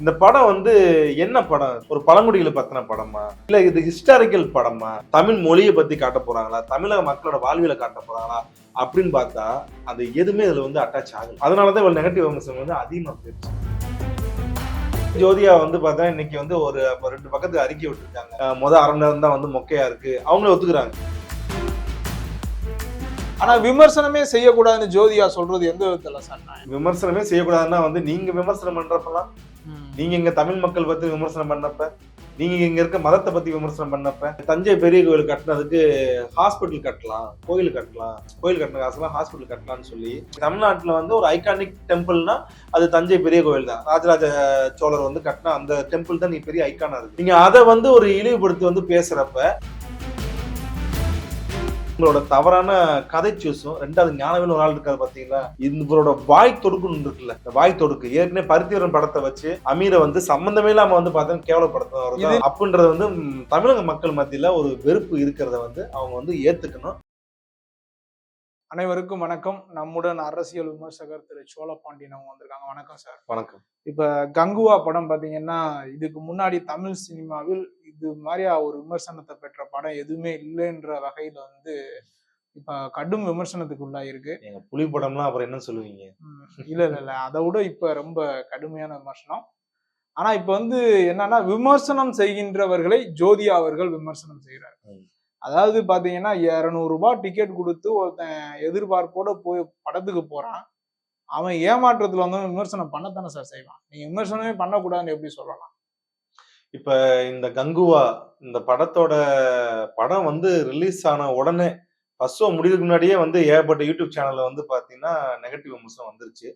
இந்த படம் வந்து என்ன படம்? ஒரு பழங்குடிகளை பத்தின படமா? இல்ல இது ஹிஸ்டாரிக்கல் படமா? தமிழ் மொழியை பத்தி காட்ட போறாங்களா? தமிழக மக்களோட வாழ்வியலை காட்ட போறாங்களா? அப்படின்னு பார்த்தா அது எதுவுமே இதுல வந்து அட்டாச் ஆகல. அதனாலதான் இவ்வளவு நெகட்டிவ் விமர்சனம் வந்து அதிகமா போயிடுச்சு. ஜோதியா வந்து பார்த்தா இன்னைக்கு வந்து ஒரு ரெண்டு பக்கத்துக்கு அறிக்கை விட்டுருக்காங்க. அஹ் முத அரை நேரம் தான் வந்து மொக்கையா இருக்கு. அவங்களே ஒத்துக்குறாங்க. ஆனா விமர்சனமே செய்யக்கூடாதுன்னு ஜோதியா சொல்றது எந்த விதத்துல சார் நியாயம்? விமர்சனமே செய்யக்கூடாதுன்னா வந்து நீங்க விமர்சனம் பண்றப்பெல்லாம் நீங்க இங்க தமிழ் மக்கள் பத்தி விமர்சனம் பண்ணப்ப நீங்க இங்க இருக்க மதத்தை பத்தி விமர்சனம் பண்ணப்ப தஞ்சை பெரிய கோயில் கட்டினதுக்கு ஹாஸ்பிட்டல் கட்டலாம் கோயில் கட்டலாம் கோயில் கட்டின காசுலாம் ஹாஸ்பிட்டல் கட்டலாம்னு சொல்லி தமிழ்நாட்டுல வந்து ஒரு ஐகானிக் டெம்பிள்னா அது தஞ்சை பெரிய கோயில் தான். ராஜராஜ சோழர் வந்து கட்டின அந்த டெம்பிள் தான் நீ பெரிய ஐக்கானா இருக்கு. நீங்க அதை வந்து ஒரு இழிவுபடுத்தி வந்து பேசுறப்ப உங்களோட தவறான கதை சூஸும் ரெண்டாவது ஞானவேல் ஒரு ஆள் இருக்காரு பாத்தீங்களா? இவரோட வாய் தொடுக்குன்னு இருக்குல்ல இந்த வாய் தொடுக்கு. ஏற்கனவே பருத்திவரன் படத்தை வச்சு அமீரை வந்து சம்பந்தமே இல்லாம வந்து பார்த்தா கேவலப்படுத்துறவர் இது- தான் அப்படின்றது வந்து தமிழக மக்கள் மத்தியில ஒரு வெறுப்பு இருக்கிறத வந்து அவங்க வந்து ஏத்துக்கணும். அனைவருக்கும் வணக்கம். நம்முடன் அரசியல் விமர்சகர் திரு சோழபாண்டியன் அவங்க வந்திருக்காங்க. வணக்கம் சார். வணக்கம். இப்ப கங்குவா படம் பாத்தீங்கன்னா இதுக்கு முன்னாடி தமிழ் சினிமாவில் இது மாதிரியா ஒரு விமர்சனத்தை பெற்ற படம் எதுவுமே இல்லைன்ற வகையில வந்து இப்ப கடும் விமர்சனத்துக்கு உள்ளாயிருக்கு. எங்க புலி படம்லாம் அப்புறம் என்ன சொல்லுவீங்க? இல்ல இல்ல இல்ல. அதை விட இப்ப ரொம்ப கடுமையான விமர்சனம். ஆனா இப்ப வந்து என்னன்னா விமர்சனம் செய்கின்றவர்களை ஜோதியா அவர்கள் விமர்சனம் செய்யறாரு ம். அதாவது பாத்தீங்கன்னா இருநூறு ரூபாய் டிக்கெட் கொடுத்து ஒருத்தன் எதிர்பார்ப்போட போய் படத்துக்கு போறான். அவன் ஏமாற்றத்துல வந்து விமர்சனம் பண்ணத்தானே சார் செய்வான். நீங்க விமர்சனமே பண்ணக்கூடாதுன்னு எப்படி சொல்லலாம்? இப்ப இந்த கங்குவா இந்த படத்தோட படம் வந்து ரிலீஸ் ஆன உடனே ஃபர்ஸ்ட் ஷோ முடிவுக்கு முன்னாடியே வந்து ஏகப்பட்ட யூடியூப் சேனல்ல வந்து பாத்தீங்கன்னா நெகட்டிவ் விமர்சனம் வந்துருச்சு.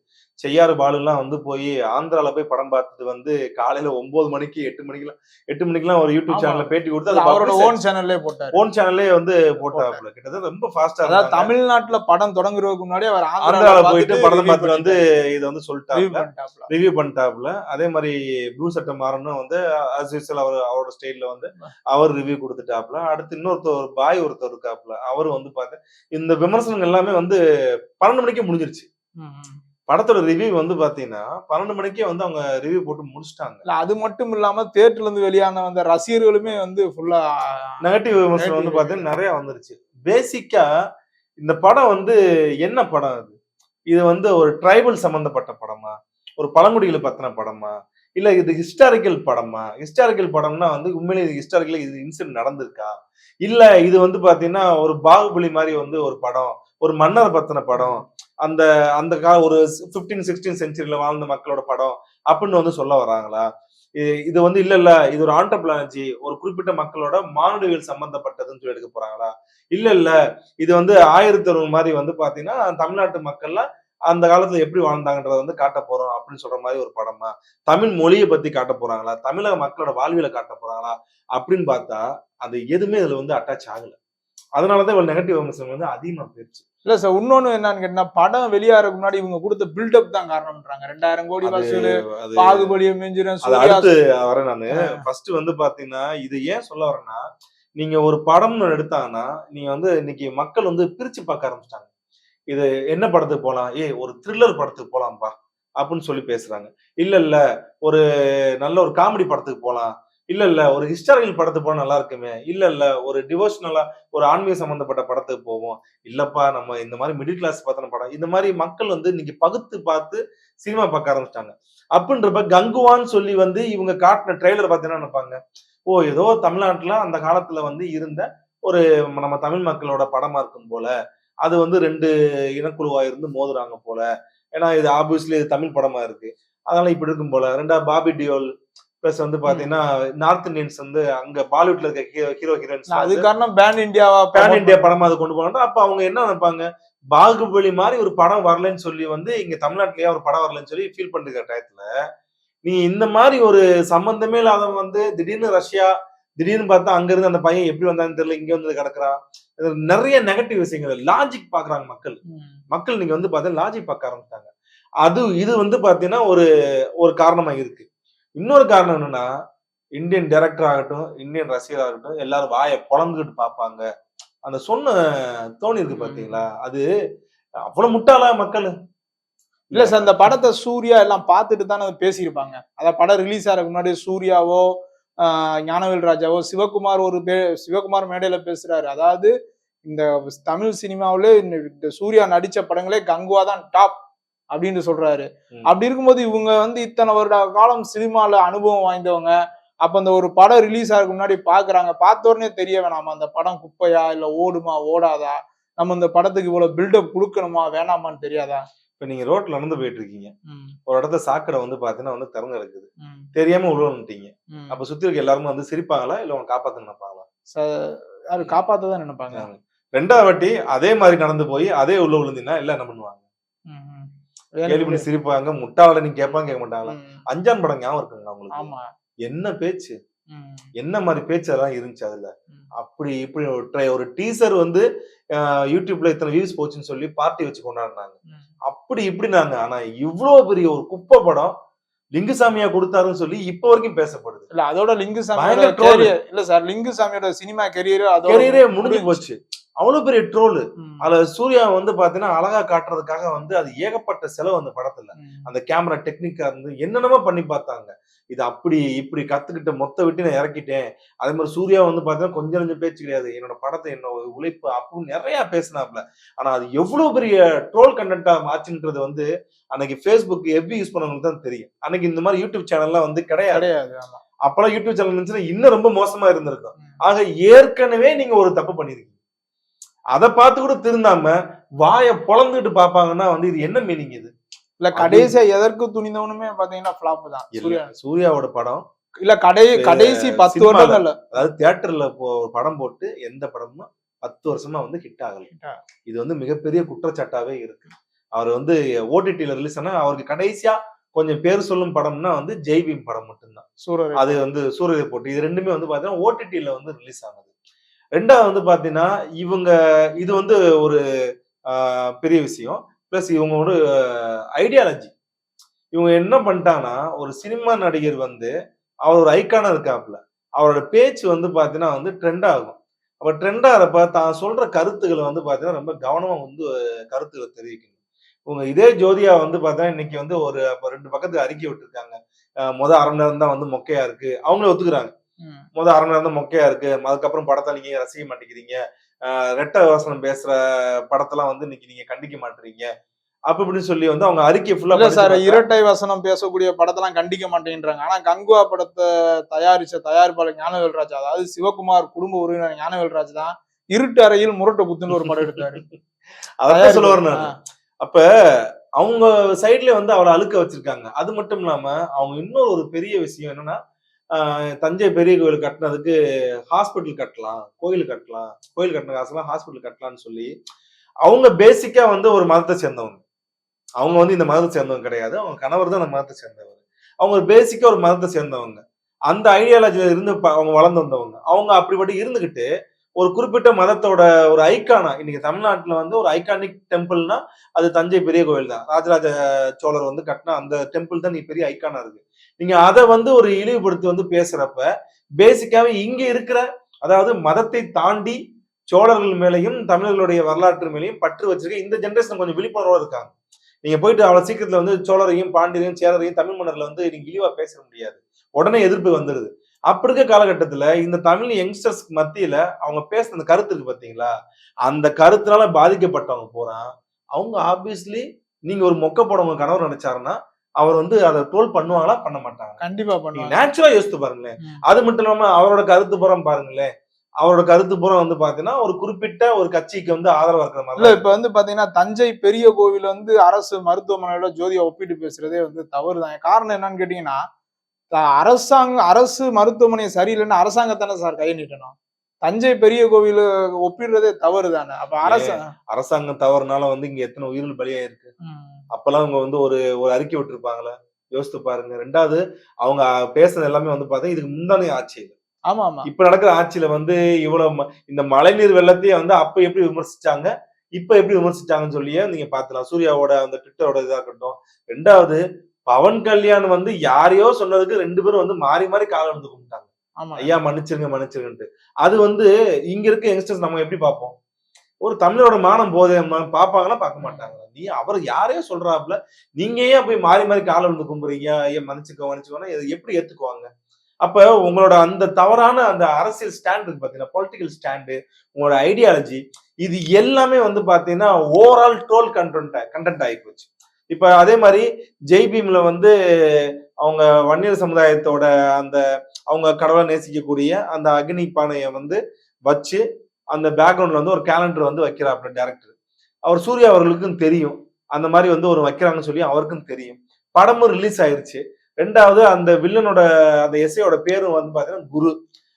செய்யாறு பாலுலாம் வந்து போய் ஆந்திரால போய் படம் பார்த்துட்டு வந்து காலையில ஒன்பது மணிக்கு எட்டு மணிக்கெல்லாம் எட்டு மணிக்கெல்லாம் ஒரு யூடியூப். சேனல்ல பேட்டி கொடுத்து அது அவரோட ஓன் சேனல்லே போட்டாரு. ஓன் சேனல்லே வந்து போட்டாப்புல. கிட்டத்தட்ட ரொம்ப ஃபாஸ்டா அதாவது தமிழ்நாட்டுல படம் தொடங்குறதுக்கு முன்னாடி அவர் ஆந்திரால போயிட்டு படத்தை பார்த்துட்டு வந்து இதை வந்து சொல்லிட்டாங்க ரிவ்யூ பண்ணிட்டாப்புல. அதே மாதிரி ப்ளூ சட்டை மாறனும் வந்து usual அவர் அவரோட ஸ்டைல்ல வந்து அவர் ரிவ்யூ கொடுத்துட்டாப்புல. அடுத்து இன்னொருத்தர் பாய் ஒருத்தர் இருக்காப்புல. அவர் வந்து பார்த்தேன் இந்த விமர்சனங்கள் எல்லாமே வந்து பன்னெண்டு மணிக்கே முடிஞ்சிருச்சு. படத்தோட ரிவ்யூ வந்து பாத்தீங்கன்னா பன்னெண்டு மணிக்கே வந்து அவங்க ரிவ்யூ போட்டு முடிச்சிட்டாங்க. இல்ல அது மட்டும் இல்லாம தேட்டர்ல இருந்து வெளியான வந்த ரசிகர்களுமே வந்து ஃபுல்லா நெகட்டிவ் விமர்சனம் வந்து பாத்தீங்கன்னா நிறைய வந்துருச்சு. பேசிக்கா இந்த படம் வந்து என்ன படம் அது? இது வந்து ஒரு ட்ரைபல் சம்பந்தப்பட்ட படமா? ஒரு பழங்குடிகளை பத்தின படமா? இல்ல இது ஹிஸ்டாரிக்கல் படமா? ஹிஸ்டாரிக்கல் படம்னா வந்து உண்மையிலே இது ஹிஸ்டாரிக்கல் இது இன்சிடென்ட் நடந்திருக்கா? இல்ல இது வந்து பாத்தீங்கன்னா ஒரு பாகுபலி மாதிரி வந்து ஒரு படம். ஒரு மன்னர் பத்தின படம். அந்த அந்த கால ஒரு பிப்டீன் சிக்ஸ்டீன் செஞ்சுரியில வாழ்ந்த மக்களோட படம் அப்படின்னு வந்து சொல்ல வராங்களா? இது வந்து இல்ல இல்ல இது ஒரு ஆண்டர்பிளானஜி ஒரு குறிப்பிட்ட மக்களோட மானுடவியல் சம்பந்தப்பட்டதுன்னு சொல்லி எடுக்க போறாங்களா? இல்ல இல்ல இது வந்து ஆயிரத்தி அறுபது மாதிரி வந்து பாத்தீங்கன்னா தமிழ்நாட்டு மக்கள்லாம் அந்த காலத்துல எப்படி வாழ்ந்தாங்கன்றத வந்து காட்ட போறோம் அப்படின்னு சொல்ற மாதிரி ஒரு படமா? தமிழ் மொழியை பத்தி காட்ட போறாங்களா? தமிழக மக்களோட வாழ்வியலை காட்ட போறாங்களா? அப்படின்னு பார்த்தா அது எதுவுமே இதுல வந்து அட்டாச் ஆகல. அதனாலதான் இவ்வளவு நெகட்டிவ் விமர்சனம் வந்து அதிகமா போயிருச்சு. இல்ல சார் இன்னொன்னு என்னன்னு கேட்டா படம் வெளியாறதுக்கு முன்னாடி இவங்க கொடுத்த பில்டப் தான் காரணம்ன்றாங்க. ரெண்டாயிரம் கோடி வசூல் பாகுபலியை மிஞ்சிரும் அடுத்து வரேன் நானு. ஃபர்ஸ்ட் வந்து பாத்தீங்கன்னா இது ஏன் சொல்ல வரேன்னா நீங்க ஒரு படம்னு எடுத்தாங்கன்னா நீங்க வந்து இன்னைக்கு மக்கள் வந்து பிரிச்சு பார்க்க ஆரம்பிச்சிட்டாங்க. இது என்ன படத்துக்கு போகலாம் ஏய் ஒரு த்ரில்லர் படத்துக்கு போகலாம்ப்பா அப்படின்னு சொல்லி பேசுறாங்க. இல்ல இல்ல ஒரு நல்ல ஒரு காமெடி படத்துக்கு போகலாம் இல்ல இல்ல ஒரு ஹிஸ்டாரிக்கல் படத்துக்கு போனா நல்லா இருக்குமே. இல்ல இல்ல ஒரு டிவோஷனலா ஒரு ஆன்மீக சம்பந்தப்பட்ட படத்துக்கு போவோம். இல்லப்பா நம்ம இந்த மாதிரி மிடில் கிளாஸ் பத்தின படம் இந்த மாதிரி மக்கள் வந்து இன்னைக்கு பகுத்து பார்த்து சினிமா பார்க்க ஆரம்பிச்சிட்டாங்க. அப்படின்றப்ப கங்குவான்னு சொல்லி வந்து இவங்க காட்டின ட்ரெய்லர் பார்த்தீங்கன்னா நினைப்பாங்க? ஓ ஏதோ தமிழ்நாட்டுல அந்த காலத்துல வந்து இருந்த ஒரு நம்ம தமிழ் மக்களோட படமா இருக்கும் போல. அது வந்து ரெண்டு இனக்குழுவா இருந்து மோதுறாங்க போல. ஏன்னா இது ஆப்வியஸ்லி இது தமிழ் படமா இருக்கு. அதனால இப்படி இருக்கும் போல. ரெண்டா பாபி டியோல் பிளஸ் வந்து பாத்தீங்கன்னா நார்த் இந்தியன்ஸ் வந்து அங்க பாலிவுட்ல இருக்க ஹீரோ ஹீரோ ஹீரோயின்ஸ் அது காரணம் பேன் இந்தியாவா பேன் இந்தியா படமா அது கொண்டு போனா அப்ப அவங்க என்ன நினைப்பாங்க? பாகுபலி மாதிரி ஒரு படம் வரலன்னு சொல்லி வந்து இங்க தமிழ்நாட்டிலேயே ஒரு படம் வரலன்னு சொல்லி ஃபீல் பண்ணிருக்க டயத்துல நீ இந்த மாதிரி ஒரு சம்பந்தமே இல்லாதவன் வந்து திடீர்னு ரஷ்யா திடீர்னு பார்த்தா அங்க இருந்து அந்த பையன் எப்படி வந்தான்னு தெரியல இங்க வந்து கிடக்குறான். நிறைய நெகட்டிவ் விஷயங்கள் லாஜிக் பாக்குறாங்க மக்கள். மக்கள் நீங்க வந்து பார்த்தா லாஜிக் பார்க்க ஆரம்பிச்சிட்டாங்க. அது இது வந்து பாத்தீங்கன்னா ஒரு ஒரு காரணமா இருக்கு. இன்னொரு காரணம் என்னன்னா இந்தியன் டைரக்டர் ஆகட்டும் இந்தியன் ரசிகர் ஆகட்டும் எல்லாரும் வாயை பொழந்துக்கிட்டு பார்ப்பாங்க. அந்த சொன்ன தோணி இருக்கு. பாத்தீங்களா அது அவ்வளவு முட்டாளா மக்கள்? இல்ல சார் இந்த படத்தை சூர்யா எல்லாம் பார்த்துட்டு தானே பேசியிருப்பாங்க. அத படம் ரிலீஸ் ஆகிறதுக்கு முன்னாடி சூர்யாவோ ஞானவேல் ராஜாவோ சிவகுமார் ஒரு பே- சிவகுமார் மேடையில பேசுறாரு. அதாவது இந்த தமிழ் சினிமாவிலே இந்த சூர்யா நடிச்ச படங்களே கங்குவா தான் டாப் அப்படின்னு சொல்றாரு. ம். அப்படி இருக்கும்போது இவங்க வந்து இத்தனை வருட காலம் சினிமால அனுபவம் வாய்ந்தவங்க. அப்ப அந்த ஒரு படம் ரிலீஸ் ஆகிறதுக்கு முன்னாடி பாக்குறாங்க. பார்த்த உடனே தெரிய வேணாமா. அந்த படம் குப்பையா இல்ல ஓடுமா ஓடாதா? நம்ம இந்த படத்துக்கு இவ்வளவு பில்டப் கொடுக்கணுமா வேணாமான்னு தெரியாதா? இப்ப நீங்க ரோட்ல நடந்து போயிட்டு இருக்கீங்க ஒரு இடத்துல சாக்கடை வந்து பாத்தீங்கன்னா வந்து திறந்து இருக்குது தெரியாம உழுவன்ட்டீங்க. அப்ப சுத்தி இருக்க எல்லாருமே வந்து சிரிப்பாங்களா? இல்ல உங்க காப்பாத்த நினைப்பாங்களா? யாரு காப்பாத்ததான் நினைப்பாங்க. ரெண்டாவது வாட்டி அதே மாதிரி நடந்து போய் அதே உள்ள விழுந்தீங்கன்னா எல்லாம் என்ன பண்ணுவாங்க. கேள்வி பண்ணி சிரிப்பாங்க முட்டாள நீங்க கேட்பாங்க கேட்க மாட்டாங்களா? அஞ்சான் படம் ஞாபகம் இருக்குங்க உங்களுக்கு? என்ன பேச்சு? என்ன மாதிரி பேச்சு அதெல்லாம் இருந்துச்சு அதுல. அப்படி இப்படி ஒரு டீசர் வந்து யூடியூப்ல இத்தனை வியூஸ் போச்சுன்னு சொல்லி பார்ட்டி வச்சு கொண்டாடினாங்க. அப்படி இப்படினாங்க ஆனா இவ்வளவு பெரிய ஒரு குப்பை படம் லிங்குசாமியா கொடுத்தாருன்னு சொல்லி இப்ப வரைக்கும் பேசப்படுது. இல்ல அதோட. கேரியர் இல்ல சார் லிங்குசாமியோட சினிமா கேரியர் கெரியரே முடிஞ்சு போச்சு. அவ்வளவு பெரிய ட்ரோலு அதுல சூர்யா வந்து பாத்தீங்கன்னா அழகா காட்டுறதுக்காக வந்து அது ஏகப்பட்ட செலவு அந்த படத்துல. அந்த கேமரா டெக்னிக்கா இருந்து என்னென்னமோ பண்ணி பார்த்தாங்க. இது அப்படி இப்படி கத்துக்கிட்ட மொத்த விட்டு நான் இறக்கிட்டேன். அதே மாதிரி சூர்யா வந்து பாத்தீங்கன்னா கொஞ்சம் கொஞ்சம் பேச்சு கிடையாது. என்னோட படத்தை என்னோட உழைப்பு அப்படின்னு நிறைய பேசினாப்ல ஆனா அது எவ்வளவு பெரிய ட்ரோல் கண்டென்ட்டா ஆச்சுன்றது வந்து அன்னைக்கு ஃபேஸ்புக் எஃபி யூஸ் பண்ணவங்களுக்கு தான் தெரியும். அன்னைக்கு இந்த மாதிரி யூடியூப் சேனல்லாம் வந்து கிடையாது. அப்பெல்லாம் யூடியூப் சேனல் இருந்துச்சுன்னா இன்னும் ரொம்ப மோசமா இருந்திருக்கும். ஆக ஏற்கனவே நீங்க ஒரு தப்பு பண்ணிருக்கீங்க. அதை பார்த்து கூட திருந்தாம வாயை பொழந்துட்டு பாப்பாங்கன்னா வந்து இது என்ன மீனிங் இது? இல்ல கடைசியா எதற்கு துணிந்தவனுமே பாத்தீங்கன்னா ஃபிளாப் தான். இல்ல, சூர்யா. சூர்யாவோட படம் இல்ல கடை கடைசி பத்து சினிமால. வருடங்கள்ல. அதாவது தியேட்டர்ல ஒரு படம் போட்டு எந்த படமும் பத்து வருஷமா வந்து ஹிட் ஆகல. இது வந்து மிகப்பெரிய குற்றச்சாட்டாவே இருக்கு. அவர் வந்து ஓடிடில ரிலீஸ் ஆனா அவருக்கு கடைசியா கொஞ்சம் பேர் சொல்லும் படம்னா வந்து ஜெய்பீம் படம் மட்டும்தான். அது வந்து சூரிய போட்டு இது ரெண்டுமே வந்து பாத்தீங்கன்னா ஓடிடில வந்து ரிலீஸ் ஆனது. ரெண்டாவது வந்து பாத்தீங்கன்னா இவங்க இது வந்து ஒரு பெரிய விஷயம். பிளஸ் இவங்க ஒரு ஐடியாலஜி இவங்க என்ன பண்ணிட்டாங்கன்னா ஒரு சினிமா நடிகர் வந்து அவர் ஒரு ஐக்கானா இருக்காப்புல. அவரோட பேச்சு வந்து பாத்தீங்கன்னா வந்து ட்ரெண்ட் ஆகும். அப்ப ட்ரெண்ட் ஆகிறப்ப தான் சொல்ற கருத்துக்களை வந்து பாத்தீங்கன்னா ரொம்ப கவனமா வந்து கருத்துக்களை தெரிவிக்கணும். இவங்க இதே ஜோதியா வந்து பாத்தீங்கன்னா இன்னைக்கு வந்து ஒரு ரெண்டு பக்கத்துக்கு அறிக்கை விட்டுருக்காங்க. மொதல் அரை மணி நேரம் தான் வந்து மொக்கையா இருக்கு. அவங்களே ஒத்துக்கிறாங்க. ம். முத அரை மணி நேரம் மொக்கையா இருக்கு. அதுக்கப்புறம் படத்தை நீங்க ரசிக்க மாட்டேங்கிறீங்க? ரெட்டை வசனம் பேசுற படத்தெல்லாம் வந்து இன்னைக்கு நீங்க கண்டிக்க மாட்டீங்க அப்ப இப்படின்னு சொல்லி வந்து அவங்க அறிக்கை ஃபுல்லா சார் இரட்டை வசனம் பேசக்கூடிய படத்தெல்லாம் கண்டிக்க மாட்டேங்கிறாங்க ஆனா கங்குவா படத்தை தயாரிச்ச தயாரிப்பாளர் ஞானவேல் ராஜ் அதாவது சிவகுமார் குடும்ப உறவினர் ஞானவேல் ராஜ் தான் இருட்டு அறையில் முரட்டை குத்துன்னு ஒரு படம் எடுத்தாரு. அதான் சொல்ல. நான். அப்ப அவங்க சைட்ல வந்து அவளை அழுக்க வச்சிருக்காங்க. அது மட்டும் இல்லாம அவங்க இன்னொரு ஒரு பெரிய விஷயம் என்னன்னா தஞ்சை பெரிய கோயில் கட்டினதுக்கு ஹாஸ்பிட்டல் கட்டலாம் கோயில் கட்டலாம் கோயில் கட்டின காசுலாம் ஹாஸ்பிட்டல் கட்டலாம்னு சொல்லி அவங்க பேசிக்கா வந்து ஒரு மதத்தை சேர்ந்தவங்க. அவங்க வந்து இந்த மதத்தை சேர்ந்தவங்க கிடையாது. அவங்க கணவர் தான் அந்த மதத்தை சேர்ந்தவர். அவங்க பேசிக்கா ஒரு மதத்தை சேர்ந்தவங்க. அந்த ஐடியாலஜியில இருந்து அவங்க வளர்ந்து வந்தவங்க. அவங்க அப்படிப்பட்ட இருந்துகிட்டு ஒரு குறிப்பிட்ட மதத்தோட ஒரு ஐக்கானா இன்னைக்கு தமிழ்நாட்டில் வந்து ஒரு ஐகானிக் டெம்பிள்னா அது தஞ்சை பெரிய கோயில் தான் ராஜராஜ சோழர் வந்து கட்டின அந்த டெம்பிள் தான் நீ பெரிய ஐக்கானா இருக்கு. நீங்க அதை வந்து ஒரு இழிவுபடுத்தி வந்து பேசுறப்ப பேசிக்காவே இங்க இருக்கிற அதாவது மதத்தை தாண்டி சோழர்கள் மேலையும் தமிழர்களுடைய வரலாற்று மேலையும் பற்று வச்சிருக்க இந்த ஜென்ரேஷன் கொஞ்சம் விழிப்புணர்வோட இருக்காங்க. நீங்க போயிட்டு அவ்வளவு சீக்கிரத்துல வந்து சோழரையும் பாண்டியரையும் சேரரையும் தமிழ் மன்னர்ல வந்து நீங்க இழிவா பேச முடியாது. உடனே எதிர்ப்பு வந்துருது. அப்ப இருக்க காலகட்டத்துல இந்த தமிழ் யங்ஸ்டர்ஸ்க்கு மத்தியில அவங்க பேசுன அந்த கருத்து இருக்கு பாத்தீங்களா? அந்த கருத்துனால பாதிக்கப்பட்டவங்க போறான் அவங்க ஆப்வியஸ்லி நீங்க ஒரு மொக்க போட உங்க கணவர் நினைச்சாருன்னா அவர் வந்து அதை ட்ரோல் பண்ணுவாங்களா? பண்ண மாட்டாங்க. கண்டிப்பா பண்ணுவாங்க. நேச்சுரலா யோசித்து பாருங்களேன். அது மட்டும் இல்லாம அவரோட கருத்து புறம் பாருங்களேன். அவரோட கருத்து புறம் வந்து பாத்தீங்கன்னா ஒரு குறிப்பிட்ட ஒரு கட்சிக்கு வந்து ஆதரவா இருக்கிற மாதிரி இல்ல தான் இப்ப வந்து பாத்தீங்கன்னா தஞ்சை பெரிய கோவில் வந்து அரசு மருத்துவமனையோட ஜோதியை ஒப்பிட்டு பேசுறதே வந்து தவறுதான் காரணம் என்னன்னு கேட்டீங்கன்னா அரசாங்கம் அரசு மருத்துவமனை சரியில்லைன்னு அரசாங்கத்தானே சார் கை நீட்டணும்? தஞ்சை பெரிய கோவில் ஒப்பிடுறதே தவறு தானே அப்ப அரசு அரசாங்கம் தவறுனால வந்து இங்க எத்தனை உயிர்கள் பலியாயிருக்கு. அப்பெல்லாம் அவங்க வந்து ஒரு ஒரு அறிக்கை விட்டுருப்பாங்களே? யோசித்து பாருங்க. ரெண்டாவது அவங்க பேசுனது எல்லாமே வந்து பார்த்தா இதுக்கு முந்தானே ஆட்சியில். ஆமா ஆமா இப்ப நடக்கிற ஆட்சியில வந்து இவ்வளவு இந்த மழைநீர் வெள்ளத்தையே வந்து அப்ப எப்படி விமர்சிச்சாங்க? இப்ப எப்படி விமர்சிச்சாங்கன்னு சொல்லியே நீங்க பாத்துலாம் சூர்யாவோட அந்த ட்விட்டரோட இதா இருக்கட்டும். ரெண்டாவது பவன் கல்யாண் வந்து யாரையோ சொன்னதுக்கு ரெண்டு பேரும் வந்து மாறி மாறி காலம் வந்து கும்பிட்டாங்க. ஐயா மன்னிச்சிருங்க மன்னிச்சிருங்கன்ட்டு. அது வந்து இங்க இருக்க யங்ஸ்டர்ஸ் நம்ம எப்படி பார்ப்போம்? ஒரு தமிழோட மானம் போதே பார்ப்பாங்களா பார்க்க மாட்டாங்க. நீ அவர் யாரையோ சொல்றாப்புல நீங்க ஏன் போய் மாறி மாறி காலை விழுந்து கும்புறீங்க? ஐயா மன்னிச்சுக்கோ மன்னிச்சுக்கோன்னா இதை எப்படி ஏத்துக்குவாங்க? அப்ப உங்களோட அந்த தவறான அந்த அரசியல் ஸ்டாண்ட் இருக்கு பாத்தீங்கன்னா பொலிட்டிக்கல் ஸ்டாண்டு உங்களோட ஐடியாலஜி இது எல்லாமே வந்து பாத்தீங்கன்னா ஓவரால் ட்ரோல் கண்டென்ட் கண்டென்ட் ஆகி போச்சு. இப்ப அதே மாதிரி ஜெய்பீம்ல வந்து அவங்க வன்னியர் சமுதாயத்தோட அந்த அவங்க கடவுளை நேசிக்கக்கூடிய அந்த அக்னி பானையை வந்து வச்சு அந்த பேக்ரவுண்ட்ல வந்து ஒரு கேலண்டர் வந்து வைக்கிறாப்புல டேரக்டர் அவர் சூர்யா அவர்களுக்கும் தெரியும். அந்த மாதிரி வந்து ஒரு வைக்கிறாங்கன்னு சொல்லி அவருக்கும் தெரியும். படமும் ரிலீஸ் ஆயிருச்சு. ரெண்டாவது அந்த வில்லனோட அந்த எஸ்ஐயோட பேரும் வந்து பாத்தீங்கன்னா குரு.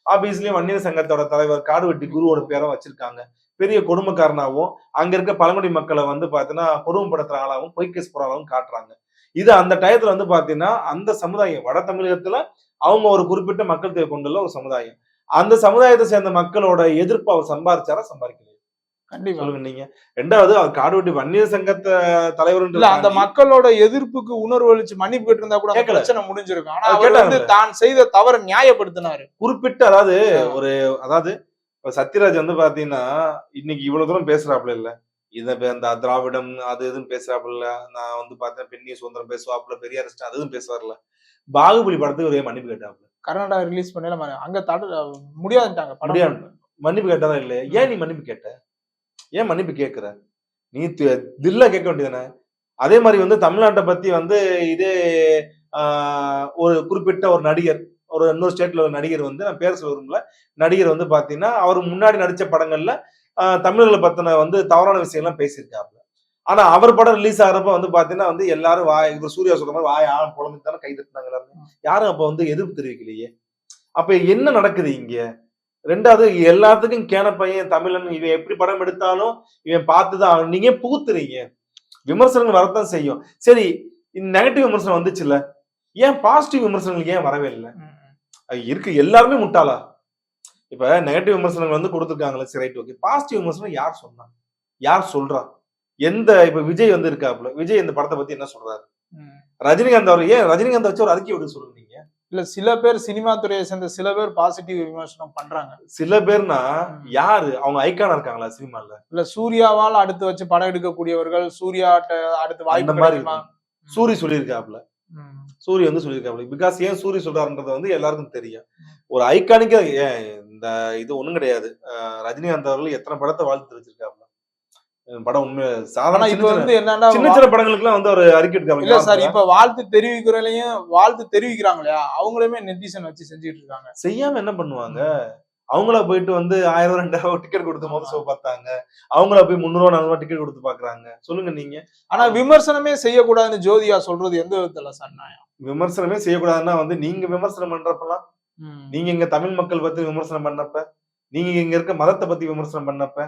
ஆபீஸ்லயும் வன்னியர் சங்கத்தோட தலைவர் காடுவெட்டி குருவோட பேரும் வச்சிருக்காங்க. பெரிய கொடுமைக்காரனாகவும் அங்க இருக்க பழங்குடி மக்களை வந்து பாத்தீங்கன்னா கொடுமைப்படுத்துற ஆளாகவும் பொய்கேஸ் போறாளாவும் காட்டுறாங்க. இது அந்த டயத்துல வந்து பாத்தீங்கன்னா அந்த சமுதாயம் வட தமிழகத்துல அவங்க ஒரு குறிப்பிட்ட மக்கள் தொகை கொண்டுள்ள ஒரு சமுதாயம். அந்த சமுதாயத்தை சேர்ந்த மக்களோட எதிர்ப்பு அவர் சம்பாரிச்சாரா? சம்பாதிக்கலையா? கண்டிப்பா. சொல்லுங்க நீங்க. ரெண்டாவது அவர் காடுவெட்டி வன்னியர் சங்கத்தை தலைவர் அந்த மக்களோட எதிர்ப்புக்கு உணர்வு அளிச்சு மன்னிப்பு கேட்டிருந்தா கூட. பிரச்சனை முடிஞ்சிருக்கும். ஆனா அது அவர் வந்து கேட்டாங்கல்ல. தான் செய்த தவறை நியாயப்படுத்தினாரு. குறிப்பிட்ட அதாவது ஒரு அதாவது சத்யராஜ் வந்து பாத்தீங்கன்னா இன்னைக்கு இவ்வளவு தூரம் பேசுறாப்புல இல்ல. இத இந்த திராவிடம் அது இதுன்னு பேசுறாப்புல. நான் வந்து பார்த்தேன் பெண்ணிய சுதந்திரம் பேசுவாப்புல பெரியாரிஸ்ட் அது இதுன்னு பேசுவார்ல. பாகுபலி படத்துக்கு ஒரே மன்னிப்பு கேட்டாப்புல. கர்நாடகா ரிலீஸ் பண்ணல அங்க தடு முடியாதுட்டாங்க முடியாது. மன்னிப்பு கேட்டதா இல்லையா? ஏன் நீ மன்னிப்பு கேட்ட? ஏன் மன்னிப்பு கேட்கிற நீ தில்லா கேட்க வேண்டியதானே அதே மாதிரி வந்து தமிழ்நாட்டை பத்தி வந்து இதே ஒரு குறிப்பிட்ட ஒரு நடிகர் ஒரு இன்னொரு ஸ்டேட்ல ஒரு நடிகர் வந்து நான் பேர் சொல்ல விரும்பல. நடிகர் வந்து பாத்தீங்கன்னா அவர் முன்னாடி நடிச்ச படங்கள்ல தமிழர்களை பத்தின வந்து தவறான விஷயம்லாம் பேசியிருக்காப்புல. ஆனா அவர் படம் ரிலீஸ் ஆகிறப்ப வந்து பாத்தீங்கன்னா வந்து எல்லாரும் வாய் இவர் சூர்யா சொல்ற மாதிரி வாய் ஆழம் பொழந்து தானே கை தட்டினாங்க எல்லாருமே. யாரும் அப்ப வந்து எதிர்ப்பு தெரிவிக்கலையே. அப்ப என்ன நடக்குது இங்க? ரெண்டாவது எல்லாத்துக்கும் கேன பையன் தமிழன் இவன் எப்படி படம் எடுத்தாலும் இவன் பார்த்துதான். நீங்க புகுத்துறீங்க? விமர்சனங்கள் வரத்தான் செய்யும். சரி நெகட்டிவ் விமர்சனம் வந்துச்சுல்ல? ஏன் பாசிட்டிவ் விமர்சனங்கள் ஏன் வரவே இல்லை? இருக்கு எல்லாருமே முட்டாளா? இப்ப நெகட்டிவ் விமர்சனங்கள் வந்து கொடுத்துருக்காங்களே சரி ரைட் ஓகே பாசிட்டிவ் விமர்சனம் யார் சொன்னா? யார் சொல்றா? எந்த இப்ப விஜய் வந்து இருக்காப்புல விஜய் இந்த படத்தை பத்தி என்ன சொல்றாரு. ரஜினிகாந்த் அவர் ஏன் ரஜினிகாந்த் வச்சு ஒரு அறிக்கை விட சொல்லுங்க நீங்க இல்ல சில பேர் சினிமா துறையை சேர்ந்த சில பேர் பாசிட்டிவ் விமர்சனம் பண்றாங்க. சில பேர்னா. யாரு? அவங்க ஐக்கானா இருக்காங்களா சினிமால? இல்ல சூர்யாவால் அடுத்து வச்சு படம் எடுக்கக்கூடியவர்கள் சூர்யா அடுத்து வாய்ப்பு மாதிரி சூரி சொல்லியிருக்காப்புல. ம். சூரி வந்து சொல்லியிருக்காப்புல. பிகாஸ் ஏன் சூரி சொல்றாருன்றது வந்து எல்லாருக்கும் தெரியும். ஒரு இந்த இது ஒண்ணும் கிடையாது. ரஜினிகாந்த் அவர்கள் எத்தனை படத்தை வாழ்த்து வச்சிருக்காப்புல அஹ் படம் உண்மை சாதாரண இப்ப வந்து என்னன்னா சின்ன சின்ன படங்களுக்கு எல்லாம் வந்து ஒரு அறிக்கை எடுக்காங்க இல்ல சார் இப்ப வாழ்த்து தெரிவிக்கிறதுலயும் வாழ்த்து தெரிவிக்கிறாங்க இல்லையா? அவங்களுமே நெட்டிசன் வச்சு செஞ்சுட்டு இருக்காங்க. செய்யாம என்ன பண்ணுவாங்க? அவங்களா போயிட்டு வந்து ஆயிரம் ரெண்டாயிரம் டிக்கெட் கொடுத்து மொதல் ஷோ பார்த்தாங்க அவங்களா போய் முந்நூறு நானூறு டிக்கெட் கொடுத்து பாக்குறாங்க. சொல்லுங்க நீங்க. ஆனா விமர்சனமே செய்யக்கூடாதுன்னு ஜோதியா சொல்றது எந்த விதத்துல சார் நியாயம்? விமர்சனமே செய்யக்கூடாதுன்னா வந்து நீங்க விமர்சனம் பண்றப்பலாம் நீங்க இங்க தமிழ் மக்கள் பத்தி விமர்சனம் பண்ணப்ப நீங்க இங்க இருக்க மதத்தை பத்தி விமர்சனம் பண்ணப்ப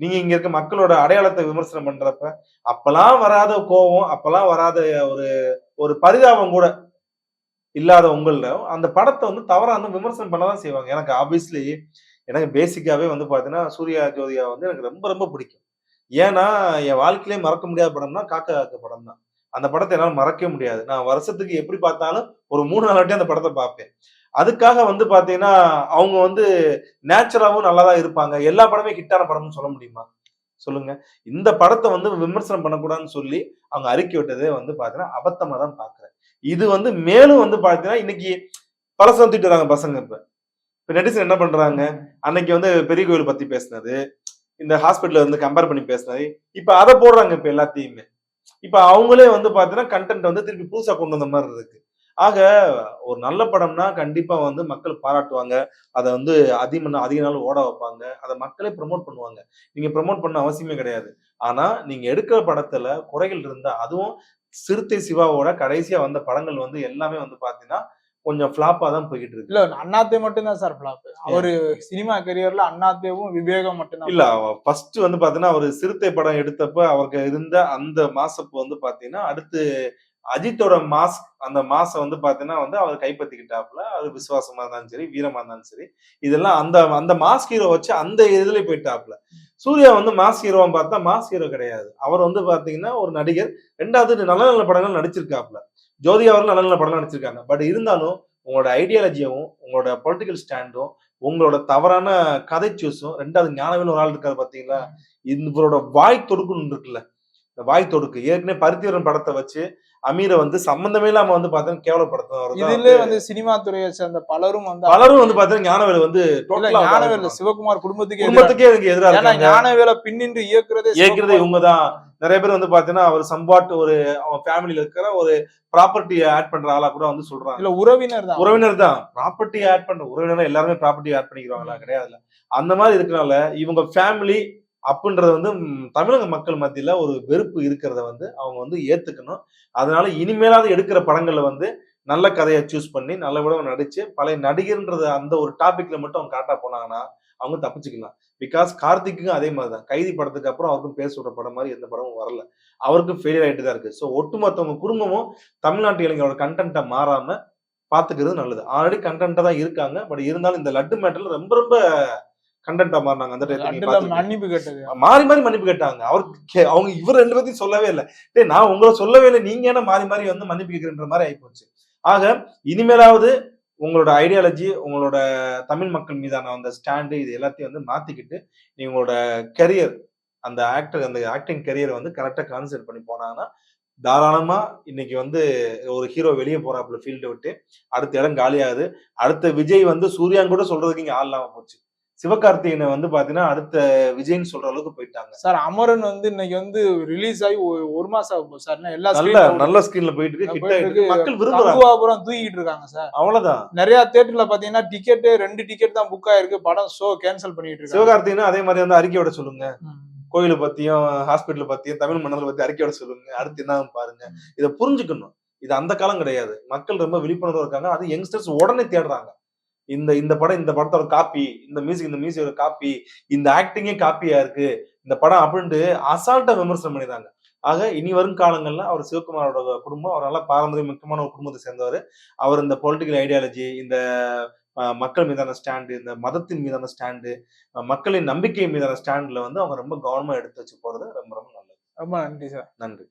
நீங்க இங்க இருக்க மக்களோட அடையாளத்தை விமர்சனம் பண்றப்ப அப்பெல்லாம் வராத கோபம் அப்பெல்லாம் வராத ஒரு ஒரு பரிதாபம் கூட இல்லாத உங்கள அந்த படத்தை வந்து தவறா வந்து விமர்சனம் பண்ணதான் செய்வாங்க. எனக்கு ஆப்வியஸ்லி எனக்கு பேசிக்காவே வந்து பாத்தீங்கன்னா சூர்யா ஜோதியா வந்து எனக்கு ரொம்ப ரொம்ப பிடிக்கும். ஏன்னா என் வாழ்க்கையிலே மறக்க முடியாத படம்னா காக்கா காக்க படம் தான். அந்த படத்தை என்னால் மறக்கவே முடியாது. நான் வருஷத்துக்கு எப்படி பார்த்தாலும் ஒரு மூணு நாள் வாட்டி அந்த படத்தை பார்ப்பேன். அதுக்காக வந்து பாத்தீங்கன்னா அவங்க வந்து நேச்சுராவும் நல்லா தான் இருப்பாங்க. எல்லா படமே ஹிட்டான படம்னு சொல்ல முடியுமா? சொல்லுங்க. இந்த படத்தை வந்து விமர்சனம் பண்ணக்கூடாதுன்னு சொல்லி அவங்க அறிக்கை விட்டதே வந்து பாத்தீங்கன்னா அபத்தமா தான் பாக்குறேன். இது வந்து மேலும் வந்து பாத்தீங்கன்னா இன்னைக்கு பழசம் தூக்கிட்டு வராங்க பசங்க இப்ப. இப்ப நெட்டிசன் என்ன பண்றாங்க? அன்னைக்கு வந்து பெரிய கோயில் பத்தி பேசினது. இந்த ஹாஸ்பிட்டல் வந்து கம்பேர் பண்ணி பேசினது. இப்ப அதை போடுறாங்க இப்ப எல்லாத்தையுமே. இப்ப அவங்களே வந்து பாத்தீங்கன்னா கண்டென்ட் வந்து திருப்பி புதுசா கொண்டு வந்த மாதிரி இருக்கு. ஆக ஒரு நல்ல படம்னா கண்டிப்பா வந்து மக்கள் பாராட்டுவாங்க. அதை வந்து அதிக அதிக நாள் ஓட வைப்பாங்க. அதை மக்களே ப்ரமோட் பண்ணுவாங்க. நீங்க ப்ரமோட் பண்ண அவசியமே கிடையாது. ஆனா நீங்க எடுக்கிற படத்துல குறைகள் இருந்தா அதுவும் சிறுத்தை சிவாவோட கடைசியா வந்த படங்கள் வந்து எல்லாமே வந்து பாத்தீங்கன்னா கொஞ்சம் ஃபிளாப்பா தான் போய்கிட்டு இருக்கு. இல்ல அண்ணாத்தே மட்டும்தான் சார் பிளாப் அவரு சினிமா கரியர்ல அண்ணாத்தேவும் விவேகம் மட்டும்தான் இல்ல ஃபர்ஸ்ட் வந்து பாத்தீங்கன்னா அவர் சிறுத்தை படம் எடுத்தப்ப அவருக்கு இருந்த அந்த மாசப்பு வந்து பாத்தீங்கன்னா அடுத்து அஜித்தோட மாஸ் அந்த மாசை வந்து பாத்தீங்கன்னா வந்து அவர் கைப்பற்றிக்கிட்டாப்புல. அது விசுவாசமா இருந்தாலும் சரி வீரமா இருந்தாலும் சரி. இதெல்லாம் அந்த அந்த மாஸ் ஹீரோ வச்சு அந்த இதுல போயிட்டாப்புல. சூர்யா வந்து மாஸ் ஹீரோன்னு பார்த்தா மாஸ் ஹீரோ கிடையாது. அவர் வந்து பாத்தீங்கன்னா ஒரு நடிகர். ரெண்டாவது நல்ல நல்ல படங்கள் நடிச்சிருக்காப்புல. ஜோதி அவர்கள் நல்ல நல்ல படம் நடிச்சிருக்காங்க. பட் இருந்தாலும் உங்களோட ஐடியாலஜியும் உங்களோட பொலிட்டிக்கல் ஸ்டாண்டும் உங்களோட தவறான கதை சூஸும் ரெண்டாவது ஞானவேல் ஒரு ஆள் இருக்காரு பாத்தீங்களா? இவரோட வாய் தொடுக்குன்னு இருக்குல்ல. இந்த வாய் தொடுக்கு. ஏற்கனவே பருத்திவரன் படத்தை வச்சு அமீரை வந்து சம்பந்தமே இல்லாம வந்து பார்த்தீங்கன்னா கேவலப்படுத்தும் இதுல வந்து சினிமா துறையை சேர்ந்த பலரும் வந்து பலரும் வந்து பார்த்தீங்கன்னா ஞானவேல் வந்து ஞானவேல சிவகுமார் குடும்பத்துக்கு. குடும்பத்துக்கே எனக்கு எதிராக ஞானவேல பின்னின்று இயக்குறதே இயக்குறது சிவகுமார். இவங்கதான். நிறைய பேர் வந்து பாத்தீங்கன்னா அவர் சம்பாட் ஒரு அவன் ஃபேமிலில இருக்கிற ஒரு ப்ராப்பர்ட்டியை ஆட் பண்ற ஆளா கூட வந்து சொல்றாங்க இல்ல உறவினர் தான் உறவினர் தான் ப்ராப்பர்ட்டி ஆட் பண்ற உறவினர் எல்லாருமே ப்ராப்பர்ட்டி ஆட் பண்ணிக்கிறாங்களா கிடையாதுல்ல அந்த மாதிரி இருக்கனால இவங்க ஃபேமிலி அப்படின்றது வந்து தமிழக மக்கள் மத்தியில் ஒரு வெறுப்பு இருக்கிறத வந்து அவங்க வந்து ஏற்றுக்கணும் அதனால இனிமேலாவது எடுக்கிற படங்களில் வந்து நல்ல கதையை சூஸ் பண்ணி நல்ல விட நடிச்சு பழைய நடிகர்ன்றது அந்த ஒரு டாபிக்ல மட்டும் அவங்க கரெக்டாக போனாங்கன்னா அவங்க தப்பிச்சுக்கலாம். பிகாஸ் கார்த்திக்கும் அதே மாதிரி தான் கைதி படத்துக்கு அப்புறம் அவருக்கும் பேர் சொல்ற படம் மாதிரி எந்த படமும் வரல. அவருக்கும் ஃபெயிலியர் ஆகிட்டு தான் இருக்கு. ஸோ ஒட்டுமொத்தவங்க குடும்பமும் தமிழ்நாட்டு இளைஞரோட கண்டென்ட்டை மாறாம பாத்துக்கிறது நல்லது. ஆல்ரெடி கண்டென்ட்டாக தான் இருக்காங்க. பட் இருந்தாலும் இந்த லட்டு மேட்டர்ல ரொம்ப ரொம்ப கண்டென்ட்டா மாறினாங்க. அந்த பாத்திருப்பீங்க. மன்னிப்பு கேட்டது மாறி மாறி மன்னிப்பு கேட்டாங்க. அவருக்கு அவங்க இவர் ரெண்டு பேர்த்தையும் சொல்லவே இல்லை. டேய் நான் உங்களை சொல்லவே இல்லை. நீங்க என்ன மாறி மாறி வந்து மன்னிப்பு கேட்கிறன்ற மாதிரி ஆயிப்போச்சு. ஆக இனிமேலாவது உங்களோட ஐடியாலஜி உங்களோட தமிழ் மக்கள் மீதான அந்த ஸ்டாண்டு இது எல்லாத்தையும் வந்து மாத்திக்கிட்டு நீங்க உங்களோட கெரியர் அந்த ஆக்டர் அந்த ஆக்டிங் கெரியரை வந்து கரெக்டா கான்சென்ட் பண்ணி போனாங்கன்னா தாராளமா இன்னைக்கு வந்து ஒரு ஹீரோ வெளியே போறாப்புல ஃபீல்டு விட்டு அடுத்த இடம் காலியாகுது. அடுத்த விஜய் வந்து சூர்யான்னு கூட சொல்றதுக்கு இங்க ஆள் இல்லாம போச்சு. சிவகார்த்திகேயனை வந்து பாத்தீங்கன்னா அடுத்த விஜய்ன்னு சொல்ற அளவுக்கு போயிட்டாங்க. சார் அமரன் வந்து இன்னைக்கு வந்து ரிலீஸ் ஆகி ஒரு மாசம் ஆகும் சார். எல்லா நல்ல நல்ல ஸ்கிரீன்ல போயிட்டு இருக்கு ஹிட் இருக்கு. இருக்கு. மக்கள் விரும்புறாங்க. தூக்கிட்டு இருக்காங்க சார். அவ்வளவுதான். நிறைய தியேட்டர்ல பாத்தீங்கன்னா டிக்கெட் ரெண்டு டிக்கெட் தான் புக் ஆயிருக்கு. படம் ஷோ கேன்சல் பண்ணிட்டு இருக்காங்க. சிவகார்த்திகேயனும் அதே மாதிரி வந்து அறிக்கை விட சொல்லுங்க. கோயிலை பத்தியும் ஹாஸ்பிட்டல் பத்தியும் தமிழ் மன்னரை பத்தி அறிக்கை விட சொல்லுங்க. அடுத்து என்ன பாருங்க. இதை புரிஞ்சுக்கணும். இது அந்த காலம் கிடையாது. மக்கள் ரொம்ப விழிப்புணர்வு இருக்காங்க. அது யங்ஸ்டர்ஸ் உடனே தேடுறாங்க. இந்த இந்த படம் இந்த படத்தோட காப்பி இந்த மியூசிக் இந்த மியூசிக்கோட காப்பி இந்த ஆக்டிங்கே காப்பியா இருக்கு. இந்த படம் அப்படின்ட்டு அசால்ட்டா விமர்சனம் பண்ணிடுறாங்க ஆக இனி வரும் காலங்கள்ல அவர் சிவகுமாரோட குடும்பம் அவர் நல்ல பாரம்பரிய முக்கியமான ஒரு குடும்பத்தை சேர்ந்தவர். அவர் இந்த பொலிட்டிக்கல் ஐடியாலஜி இந்த மக்கள் மீதான ஸ்டாண்டு இந்த மதத்தின் மீதான ஸ்டாண்டு மக்களின் நம்பிக்கை மீதான ஸ்டாண்ட்ல வந்து அவங்க ரொம்ப கவனமா எடுத்து வச்சு போறது ரொம்ப ரொம்ப நல்லது. ரொம்ப நன்றி சார். நன்றி.